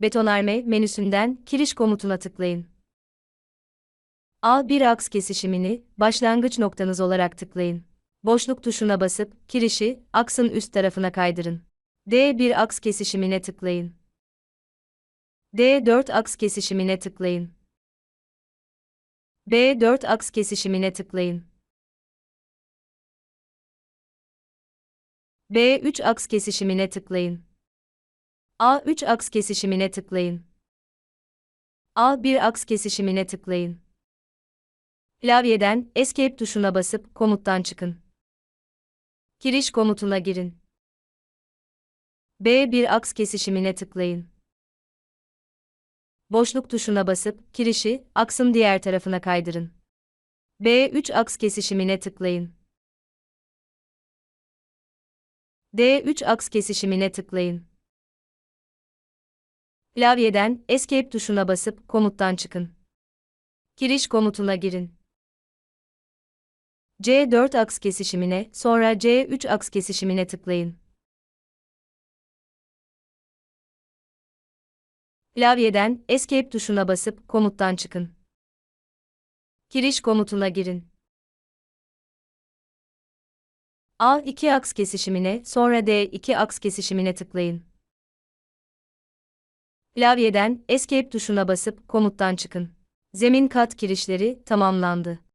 Betonarme menüsünden kiriş komutuna tıklayın. A1 aks kesişimini başlangıç noktanız olarak tıklayın. Boşluk tuşuna basıp kirişi aksın üst tarafına kaydırın. D1 aks kesişimine tıklayın. D4 aks kesişimine tıklayın. B4 aks kesişimine tıklayın. B3 aks kesişimine tıklayın. A3 aks kesişimine tıklayın. A1 aks kesişimine tıklayın. Klavyeden Escape tuşuna basıp komuttan çıkın. Kiriş komutuna girin. B1 aks kesişimine tıklayın. Boşluk tuşuna basıp kirişi aksın diğer tarafına kaydırın. B3 aks kesişimine tıklayın. D3 aks kesişimine tıklayın. Klavyeden Escape tuşuna basıp komuttan çıkın. Giriş komutuna girin. C4 aks kesişimine, sonra C3 aks kesişimine tıklayın. Klavyeden Escape tuşuna basıp komuttan çıkın. Giriş komutuna girin. A2 aks kesişimine, sonra D2 aks kesişimine tıklayın. Klavyeden Escape tuşuna basıp komuttan çıkın. Zemin kat kirişleri tamamlandı.